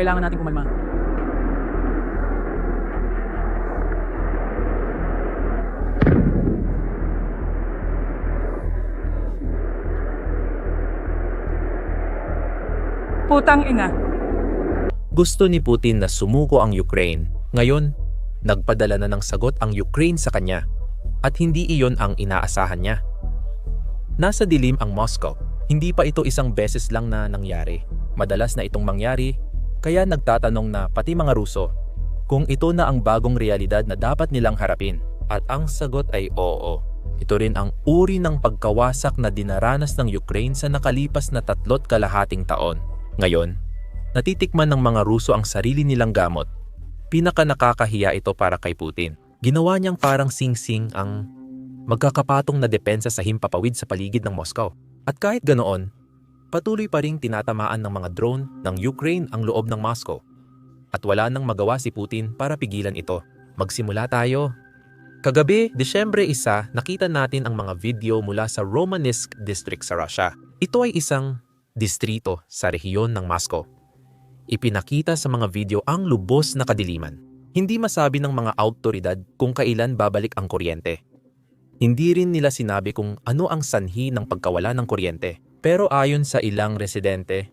Kailangan natin kumalma. Putang ina. Gusto ni Putin na sumuko ang Ukraine. Ngayon, nagpadala na ng sagot ang Ukraine sa kanya at hindi iyon ang inaasahan niya. Nasa dilim ang Moscow. Hindi pa ito isang beses lang na nangyari. Madalas na itong mangyari, kaya nagtatanong na pati mga Ruso kung ito na ang bagong realidad na dapat nilang harapin. At ang sagot ay oo. Ito rin ang uri ng pagkawasak na dinaranas ng Ukraine sa nakalipas na tatlot kalahating taon. Ngayon, natitikman ng mga Ruso ang sarili nilang gamot. Pinaka nakakahiya ito para kay Putin. Ginawa niyang parang sing-sing ang magkakapatong na depensa sa himpapawid sa paligid ng Moscow. At kahit ganoon, patuloy pa ring tinatamaan ng mga drone ng Ukraine ang loob ng Moscow. At wala nang magawa si Putin para pigilan ito. Magsimula tayo. Kagabi, Desyembre 1, nakita natin ang mga video mula sa Romansk District sa Russia. Ito ay isang distrito sa rehiyon ng Moscow. Ipinakita sa mga video ang lubos na kadiliman. Hindi masabi ng mga autoridad kung kailan babalik ang kuryente. Hindi rin nila sinabi kung ano ang sanhi ng pagkawala ng kuryente. Pero ayon sa ilang residente,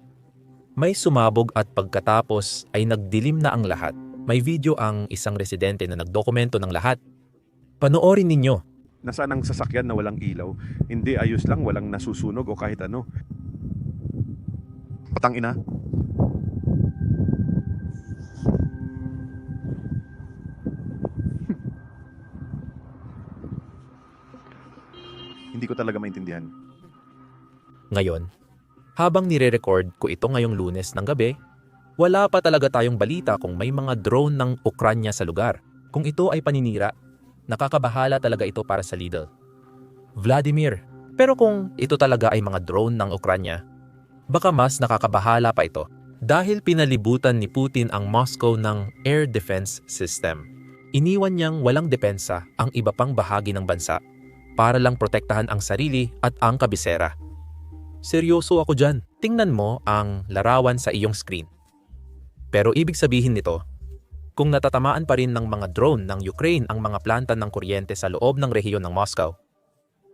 may sumabog at pagkatapos ay nagdilim na ang lahat. May video ang isang residente na nagdokumento ng lahat. Panoorin ninyo. Nasaan ang sasakyan na walang ilaw? Hindi ayos lang, walang nasusunog o kahit ano. Patang ina. Hindi ko talaga maintindihan. Ngayon, habang nire-record ko ito ngayong lunes ng gabi, wala pa talaga tayong balita kung may mga drone ng Ukranya sa lugar. Kung ito ay paninira, nakakabahala talaga ito para sa Lidl. Vladimir, pero kung ito talaga ay mga drone ng Ukranya, baka mas nakakabahala pa ito dahil pinalibutan ni Putin ang Moscow ng air defense system. Iniwan niyang walang depensa ang iba pang bahagi ng bansa para lang protektahan ang sarili at ang kabisera. Seryoso ako dyan. Tingnan mo ang larawan sa iyong screen. Pero ibig sabihin nito, kung natatamaan pa rin ng mga drone ng Ukraine ang mga planta ng kuryente sa loob ng rehiyon ng Moscow,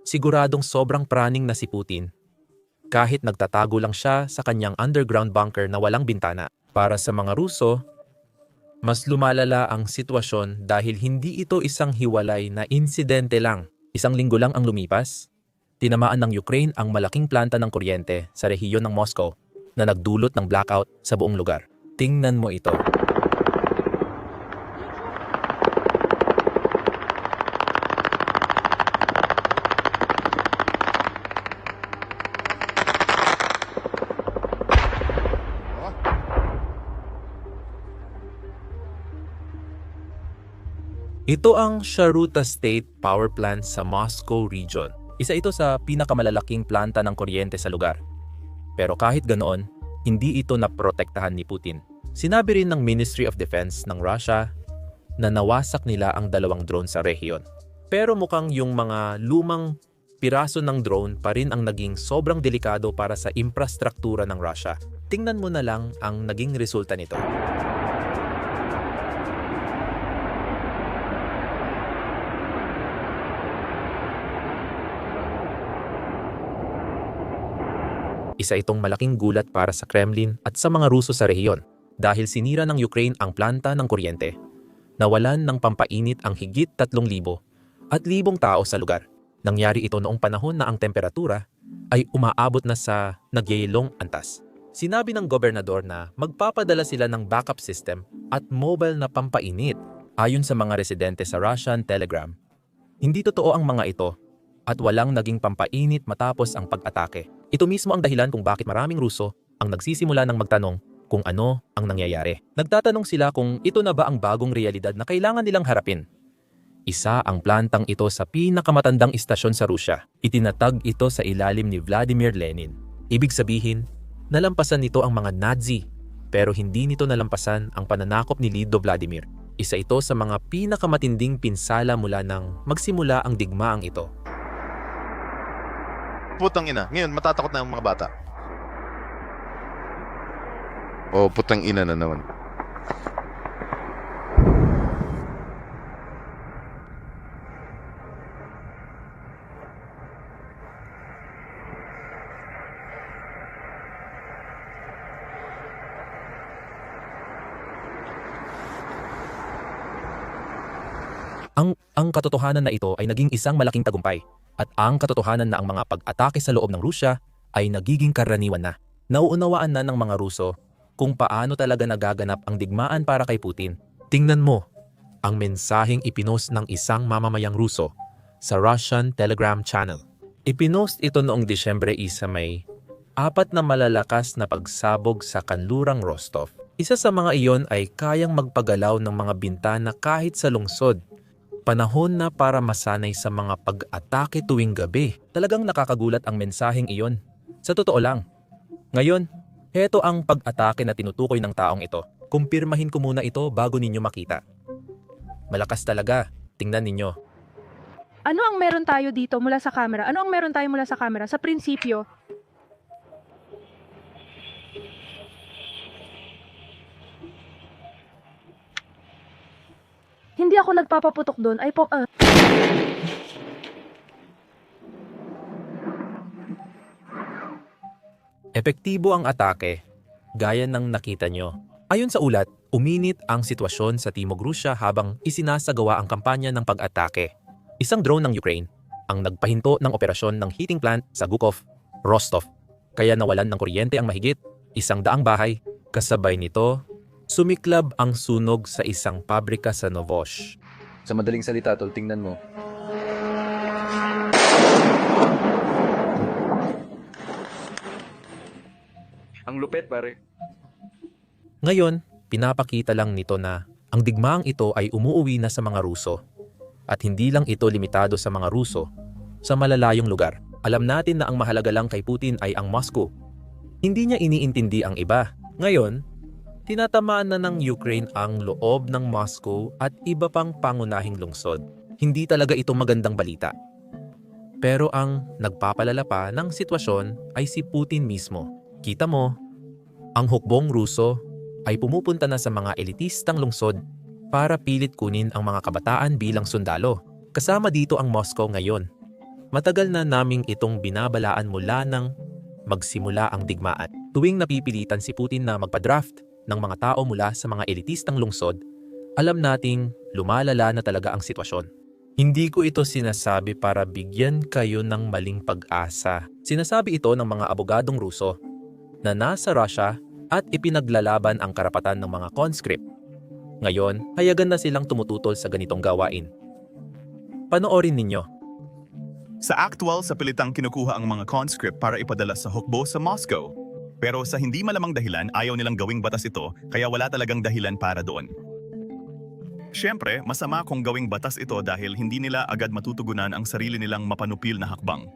siguradong sobrang praning na si Putin. Kahit nagtatago lang siya sa kanyang underground bunker na walang bintana. Para sa mga Ruso, mas lumalala ang sitwasyon dahil hindi ito isang hiwalay na insidente lang. Isang linggo lang ang lumipas, tinamaan ng Ukraine ang malaking planta ng kuryente sa rehiyon ng Moscow na nagdulot ng blackout sa buong lugar. Tingnan mo ito. Ito ang Sharuta State Power Plant sa Moscow region. Isa ito sa pinakamalalaking planta ng kuryente sa lugar. Pero kahit ganoon, hindi ito naprotektahan ni Putin. Sinabi rin ng Ministry of Defense ng Russia na nawasak nila ang dalawang drone sa rehiyon. Pero mukhang yung mga lumang piraso ng drone pa rin ang naging sobrang delikado para sa infrastruktura ng Russia. Tingnan mo na lang ang naging resulta nito. Isa itong malaking gulat para sa Kremlin at sa mga Ruso sa rehiyon dahil sinira ng Ukraine ang planta ng kuryente. Nawalan ng pampainit ang higit 3,000 at libong tao sa lugar. Nangyari ito noong panahon na ang temperatura ay umaabot na sa nagyayelong antas. Sinabi ng gobernador na magpapadala sila ng backup system at mobile na pampainit ayon sa mga residente sa Russian Telegram. Hindi totoo ang mga ito at walang naging pampainit matapos ang pag-atake. Ito mismo ang dahilan kung bakit maraming Ruso ang nagsisimula ng magtanong kung ano ang nangyayari. Nagtatanong sila kung ito na ba ang bagong realidad na kailangan nilang harapin. Isa ang plantang ito sa pinakamatandang istasyon sa Rusya. Itinatag ito sa ilalim ni Vladimir Lenin. Ibig sabihin, nalampasan nito ang mga Nazi pero hindi nito nalampasan ang pananakop ni Lido Vladimir. Isa ito sa mga pinakamatinding pinsala mula nang magsimula ang digmaang ito. Putang ina. Ngayon, matatakot na ang mga bata. O putang ina na naman. Ang, ang katotohanan na ito ay naging isang malaking tagumpay at ang katotohanan na ang mga pag-atake sa loob ng Rusya ay nagiging karaniwan na. Nauunawaan na ng mga Ruso kung paano talaga nagaganap ang digmaan para kay Putin. Tingnan mo ang mensaheng ipinost ng isang mamamayang Ruso sa Russian Telegram channel. Ipinost ito noong Disyembre isa may apat na malalakas na pagsabog sa kanlurang Rostov. Isa sa mga iyon ay kayang magpagalaw ng mga bintana kahit sa lungsod Panahon na para masanay sa mga pag-atake tuwing gabi. Talagang nakakagulat ang mensaheng iyon. Sa totoo lang. Ngayon, heto ang pag-atake na tinutukoy ng taong ito. Kumpirmahin ko muna ito bago ninyo makita. Malakas talaga. Tingnan ninyo. Ano ang meron tayo dito mula sa camera? Ano ang meron tayo mula sa camera? Sa prinsipyo, hindi ako nagpapaputok doon. Ay po, ah, Epektibo ang atake, gaya ng nakita nyo. Ayon sa ulat, uminit ang sitwasyon sa Timog Rusya habang isinasagawa ang kampanya ng pag-atake. Isang drone ng Ukraine ang nagpahinto ng operasyon ng heating plant sa Gukov, Rostov. Kaya nawalan ng kuryente ang mahigit isang daang bahay. Kasabay nito, sumiklab ang sunog sa isang pabrika sa Novosh. Sa madaling salita, tol, tingnan mo. Ang lupet, pare. Ngayon, pinapakita lang nito na ang digmaang ito ay umuuwi na sa mga Ruso. At hindi lang ito limitado sa mga Ruso, sa malalayong lugar. Alam natin na ang mahalaga lang kay Putin ay ang Moscow. Hindi niya iniintindi ang iba. Ngayon, tinatamaan na ng Ukraine ang loob ng Moscow at iba pang pangunahing lungsod. Hindi talaga ito magandang balita. Pero ang nagpapalala pa ng sitwasyon ay si Putin mismo. Kita mo, ang hukbong Ruso ay pumupunta na sa mga elitistang lungsod para pilit kunin ang mga kabataan bilang sundalo. Kasama dito ang Moscow ngayon. Matagal na naming itong binabalaan mula nang magsimula ang digmaan. Tuwing napipilitan si Putin na magpa-draft ng mga tao mula sa mga elitistang lungsod, alam nating lumalala na talaga ang sitwasyon. Hindi ko ito sinasabi para bigyan kayo ng maling pag-asa. Sinasabi ito ng mga abogadong Ruso na nasa Russia at ipinaglalaban ang karapatan ng mga conscript. Ngayon, hayagan na silang tumututol sa ganitong gawain. Panoorin ninyo. Sa actual, sa pilitang kinukuha ang mga conscript para ipadala sa hukbo sa Moscow. Pero sa hindi malamang dahilan, ayaw nilang gawing batas ito, kaya wala talagang dahilan para doon. Siyempre, masama kung gawing batas ito dahil hindi nila agad matutugunan ang sarili nilang mapanupil na hakbang.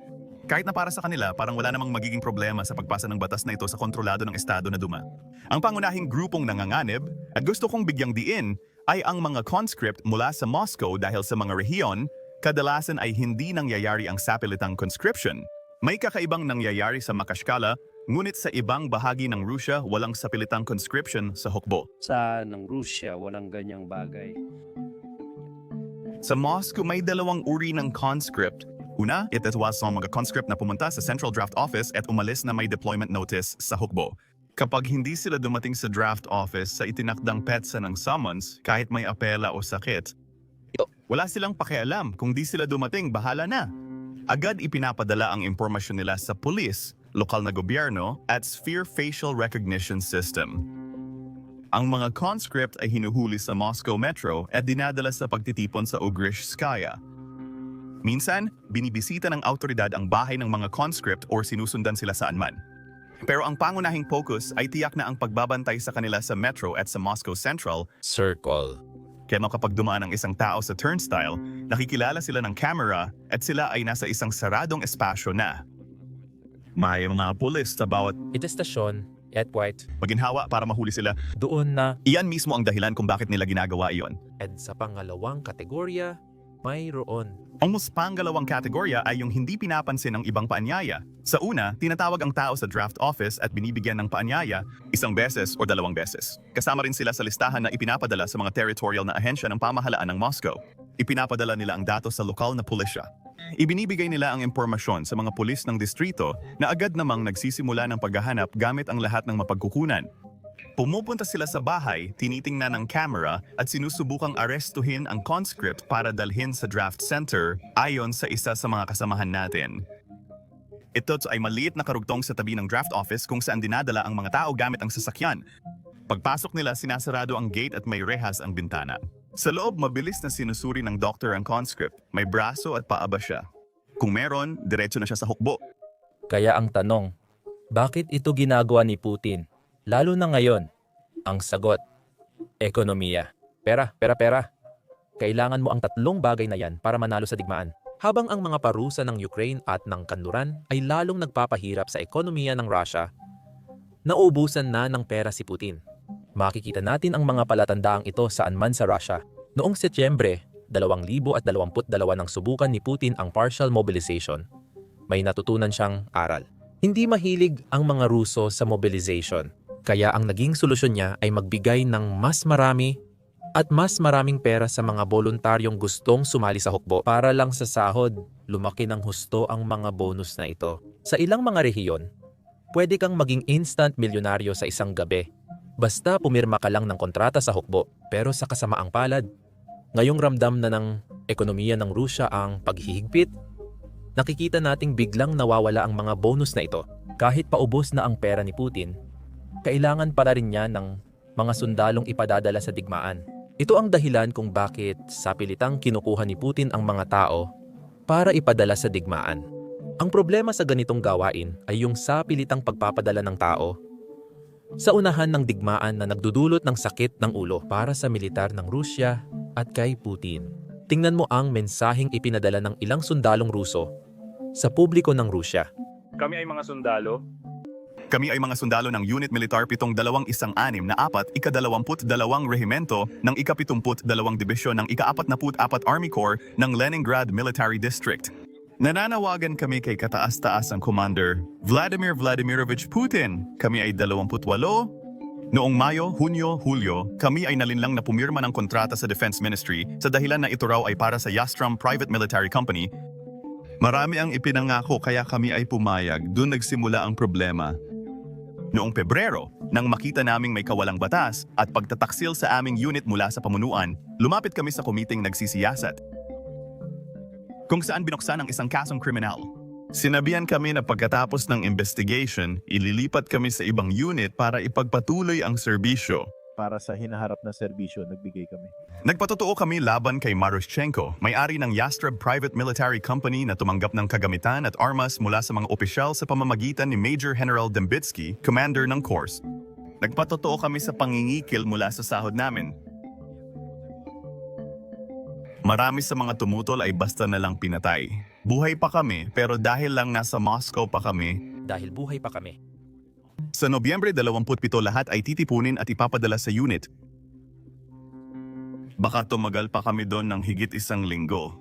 Kahit na para sa kanila, parang wala namang magiging problema sa pagpasa ng batas na ito sa kontrolado ng estado na duma. Ang pangunahing grupong nanganganib, at gusto kong bigyang diin, ay ang mga conscript mula sa Moscow dahil sa mga rehiyon, kadalasan ay hindi nangyayari ang sapilitang conscription. May kakaibang nangyayari sa Makashkala, ngunit sa ibang bahagi ng Rusya walang sapilitang conscription sa hukbo. sa ng Rusya, walang ganyang bagay. Sa Moscow may dalawang uri ng conscript. Una, ito sa mga conscript na pumunta sa Central Draft Office at umalis na may deployment notice sa hukbo. Kapag hindi sila dumating sa draft office sa itinakdang petsa ng summons, kahit may apela o sakit, wala silang pakialam kung di sila dumating, bahala na. Agad ipinapadala ang impormasyon nila sa pulis, lokal na gobyerno, at Sphere Facial Recognition System. Ang mga conscript ay hinuhuli sa Moscow Metro at dinadala sa pagtitipon sa Ugrishskaya. Minsan, binibisita ng autoridad ang bahay ng mga conscript or sinusundan sila saan man. Pero ang pangunahing focus ay tiyak na ang pagbabantay sa kanila sa Metro at sa Moscow Central Circle. kaya no kapag dumaan ang isang tao sa turnstile, nakikilala sila ng camera at sila ay nasa isang saradong espasyo na. May mga pulis sa bawat Itestasyon, at white, maginhawa para mahuli sila. doon na Iyan mismo ang dahilan kung bakit nila ginagawa iyon. at sa pangalawang kategorya, Mayroon. Ang mas pangalawang kategorya ay yung hindi pinapansin ng ibang paanyaya. Sa una, tinatawag ang tao sa draft office at binibigyan ng paanyaya isang beses o dalawang beses. Kasama rin sila sa listahan na ipinapadala sa mga territorial na ahensya ng pamahalaan ng Moscow. Ipinapadala nila ang datos sa lokal na pulisya. Ibinibigay nila ang impormasyon sa mga pulis ng distrito na agad namang nagsisimula ng paghahanap gamit ang lahat ng mapagkukunan. Pumupunta sila sa bahay, tinitingnan ng camera at sinusubukang arestuhin ang conscript para dalhin sa draft center ayon sa isa sa mga kasamahan natin. Ito ay maliit na karugtong sa tabi ng draft office kung saan dinadala ang mga tao gamit ang sasakyan. Pagpasok nila, sinasarado ang gate at may rehas ang bintana. Sa loob, mabilis na sinusuri ng doctor ang conscript. May braso at paaba siya. Kung meron, diretso na siya sa hukbo. Kaya ang tanong, bakit ito ginagawa ni Putin? Lalo na ngayon. Ang sagot, ekonomiya. Pera, pera, pera. Kailangan mo ang tatlong bagay na yan para manalo sa digmaan. Habang ang mga parusa ng Ukraine at ng kanluran ay lalong nagpapahirap sa ekonomiya ng Russia, naubusan na ng pera si Putin. Makikita natin ang mga palatandaang ito saan man sa Russia. Noong Setyembre 2022 nang subukan ni Putin ang partial mobilization, may natutunan siyang aral. Hindi mahilig ang mga Ruso sa mobilization, kaya ang naging solusyon niya ay magbigay ng mas marami at mas maraming pera sa mga voluntaryong gustong sumali sa hukbo para lang sa sahod, lumaki ng husto ang mga bonus na ito. Sa ilang mga rehiyon, pwede kang maging instant milyonaryo sa isang gabi. Basta pumirma ka lang ng kontrata sa hukbo, pero sa kasamaang palad, ngayong ramdam na ng ekonomiya ng Rusya ang paghihigpit, nakikita nating biglang nawawala ang mga bonus na ito. Kahit paubos na ang pera ni Putin, kailangan para rin niya ng mga sundalong ipadadala sa digmaan. Ito ang dahilan kung bakit sa pilitang kinukuha ni Putin ang mga tao para ipadala sa digmaan. Ang problema sa ganitong gawain ay yung sa pilitang pagpapadala ng tao sa unahan ng digmaan na nagdudulot ng sakit ng ulo para sa militar ng Rusya at kay Putin. Tingnan mo ang mensaheng ipinadala ng ilang sundalong Ruso sa publiko ng Rusya. Kami ay mga sundalo. Kami ay mga sundalo ng Unit Militar 716 na apat ika-22 rehimento ng ika-72 Dibisyon ng ika-44 Army Corps ng Leningrad Military District. Nananawagan kami kay kataas-taasang Commander Vladimir Vladimirovich Putin. Kami ay 28 Noong Mayo, Hunyo, Hulyo, kami ay nalinlang na pumirma ng kontrata sa Defense Ministry sa dahilan na ito raw ay para sa Yastrom Private Military Company. Marami ang ipinangako kaya kami ay pumayag. Doon nagsimula ang problema. Noong Pebrero, nang makita naming may kawalang batas at pagtataksil sa aming unit mula sa pamunuan, lumapit kami sa komiting nagsisiyasat. Kung saan binuksan ang isang kasong kriminal. Sinabihan kami na pagkatapos ng investigation, ililipat kami sa ibang unit para ipagpatuloy ang serbisyo. para sa hinaharap na serbisyo, nagbigay kami. Nagpatotoo kami laban kay Marushchenko, may-ari ng Yastreb Private Military Company na tumanggap ng kagamitan at armas mula sa mga opisyal sa pamamagitan ni Major General Dembitsky, commander ng Corps. Nagpatotoo kami sa pangingikil mula sa sahod namin. Marami sa mga tumutol ay basta na lang pinatay. Buhay pa kami pero dahil lang nasa Moscow pa kami, Dahil buhay pa kami. sa Nobyembre 27 lahat ay titipunin at ipapadala sa unit. Baka tumagal pa kami doon ng higit isang linggo.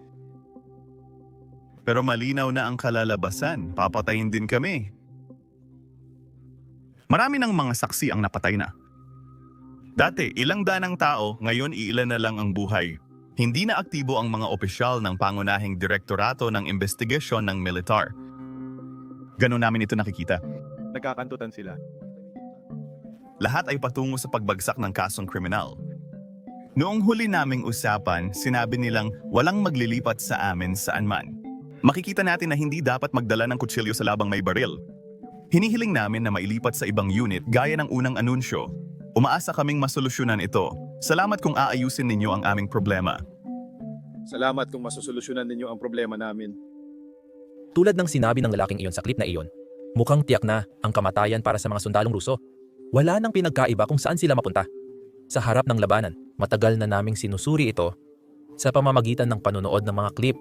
Pero malinaw na ang kalalabasan, papatayin din kami. Marami ng mga saksi ang napatay na. Dati, ilang danang tao, ngayon iilan na lang ang buhay. Hindi na aktibo ang mga opisyal ng pangunahing direktorato ng investigasyon ng militar. Ganon namin ito nakikita. Nagkakantutan sila. Lahat ay patungo sa pagbagsak ng kasong kriminal. Noong huli naming usapan, sinabi nilang walang maglilipat sa amin saan man. Makikita natin na hindi dapat magdala ng kutsilyo sa labang may baril. Hinihiling namin na mailipat sa ibang unit gaya ng unang anunsyo. Umaasa kaming masolusyonan ito. Salamat kung aayusin ninyo ang aming problema. Salamat kung masusolusyonan ninyo ang problema namin. Tulad ng sinabi ng lalaking iyon sa clip na iyon, mukhang tiyak na ang kamatayan para sa mga sundalong Ruso. Wala nang pinagkaiba kung saan sila mapunta. Sa harap ng labanan, matagal na naming sinusuri ito sa pamamagitan ng panonood ng mga clip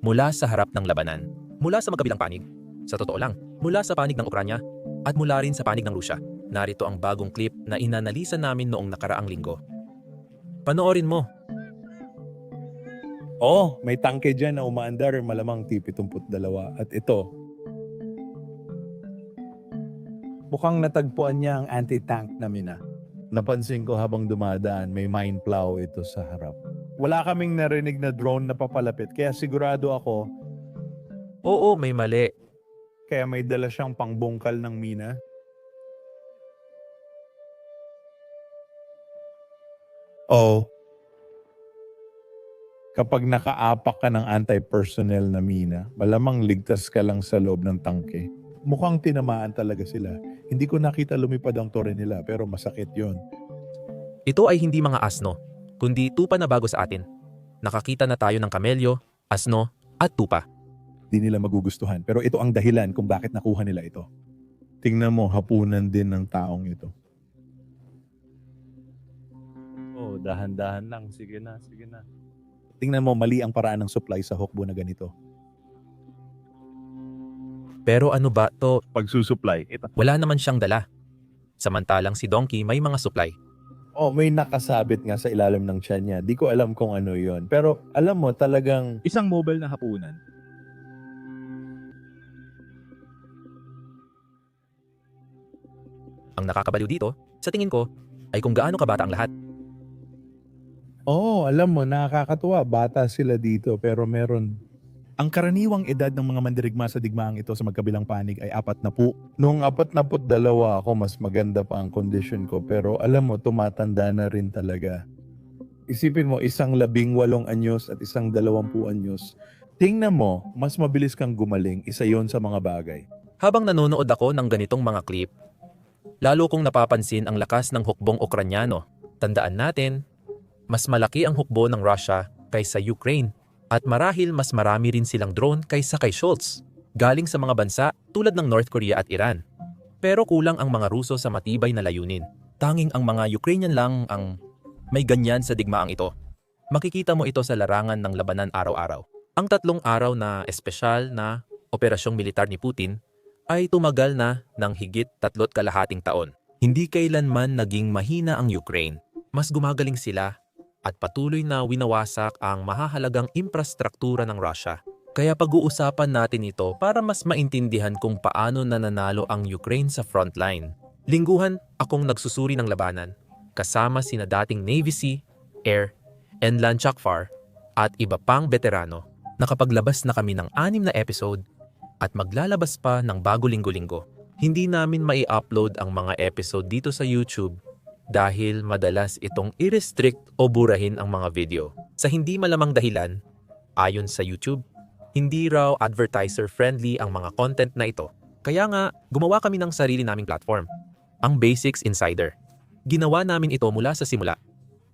mula sa harap ng labanan. Mula sa magkabilang panig, sa totoo lang, mula sa panig ng Ukranya at mula rin sa panig ng Rusya. Narito ang bagong clip na inanalisa namin noong nakaraang linggo. Panoorin mo Oo, may tangke dyan na umaandar, malamang T-72. At ito, mukhang natagpuan niya ang anti-tank na mina. Napansin ko habang dumadaan, may mine plow ito sa harap. Wala kaming narinig na drone na papalapit, kaya sigurado ako, Oo, may mali. kaya may dala siyang pangbungkal ng mina. Oo. Kapag nakaapak ka ng anti-personnel na mina, malamang ligtas ka lang sa loob ng tangke. Mukhang tinamaan talaga sila. Hindi ko nakita lumipad ang tore nila, pero masakit yon. Ito ay hindi mga asno, kundi tupa na bago sa atin. Nakakita na tayo ng kamelyo, asno, at tupa. Di nila magugustuhan. Pero ito ang dahilan kung bakit nakuha nila ito. Tingnan mo, hapunan din ng taong ito. Oh, dahan-dahan lang. Sige na, sige na. Tingnan mo, mali ang paraan ng supply sa hukbo na ganito. Pero ano ba to? Pagsusupply, ito. Wala naman siyang dala. Samantalang si Donkey may mga supply. Oh, may nakasabit nga sa ilalim ng tiyan niya. Di ko alam kung ano yon. Pero alam mo, talagang Isang mobile na hapunan. Ang nakakabaliw dito, sa tingin ko, ay kung gaano kabata ang lahat. Oo, oh, alam mo, nakakatuwa. Bata sila dito, pero meron... Ang karaniwang edad ng mga mandirigma sa digmaang ito sa magkabilang panig ay apat na po. Nung apat na po't dalawa ako, mas maganda pa ang condition ko. Pero alam mo, tumatanda na rin talaga. Isipin mo, isang labing walong anyos at isang dalawampu anyos. Tingnan mo, mas mabilis kang gumaling. Isa yon sa mga bagay. Habang nanonood ako ng ganitong mga clip, lalo kong napapansin ang lakas ng hukbong Ukranyano. Tandaan natin, mas malaki ang hukbo ng Russia kaysa Ukraine at marahil mas marami rin silang drone kaysa kay Schultz, galing sa mga bansa tulad ng North Korea at Iran. Pero kulang ang mga Ruso sa matibay na layunin. Tanging ang mga Ukrainian lang ang may ganyan sa digmaang ito. Makikita mo ito sa larangan ng labanan araw-araw. Ang tatlong araw na espesyal na operasyong militar ni Putin ay tumagal na ng higit tatlot kalahating taon. Hindi kailanman naging mahina ang Ukraine. Mas gumagaling sila at patuloy na winawasak ang mahahalagang infrastruktura ng Russia. Kaya pag-uusapan natin ito para mas maintindihan kung paano nananalo ang Ukraine sa frontline. Lingguhan akong nagsusuri ng labanan kasama sina dating Navy Sea, Air, and Land Chakfar at iba pang veterano. Nakapaglabas na kami ng anim na episode at maglalabas pa ng bago linggo-linggo. Hindi namin mai-upload ang mga episode dito sa YouTube dahil madalas itong i-restrict o burahin ang mga video. Sa hindi malamang dahilan, ayon sa YouTube, hindi raw advertiser-friendly ang mga content na ito. Kaya nga, gumawa kami ng sarili naming platform, ang Basics Insider. Ginawa namin ito mula sa simula,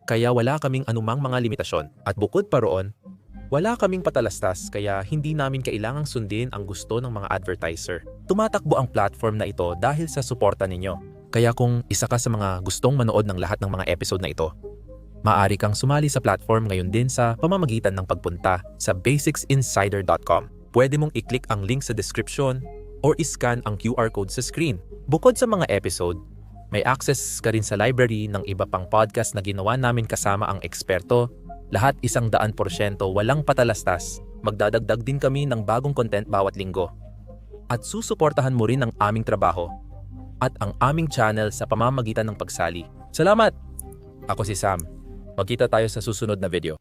kaya wala kaming anumang mga limitasyon. At bukod pa roon, wala kaming patalastas kaya hindi namin kailangang sundin ang gusto ng mga advertiser. Tumatakbo ang platform na ito dahil sa suporta ninyo. Kaya kung isa ka sa mga gustong manood ng lahat ng mga episode na ito, maaari kang sumali sa platform ngayon din sa pamamagitan ng pagpunta sa basicsinsider.com. Pwede mong i-click ang link sa description or iscan ang QR code sa screen. Bukod sa mga episode, may access ka rin sa library ng iba pang podcast na ginawa namin kasama ang eksperto. Lahat isang daan porsyento walang patalastas. Magdadagdag din kami ng bagong content bawat linggo. At susuportahan mo rin ang aming trabaho at ang aming channel sa pamamagitan ng pagsali. Salamat! Ako si Sam. Magkita tayo sa susunod na video.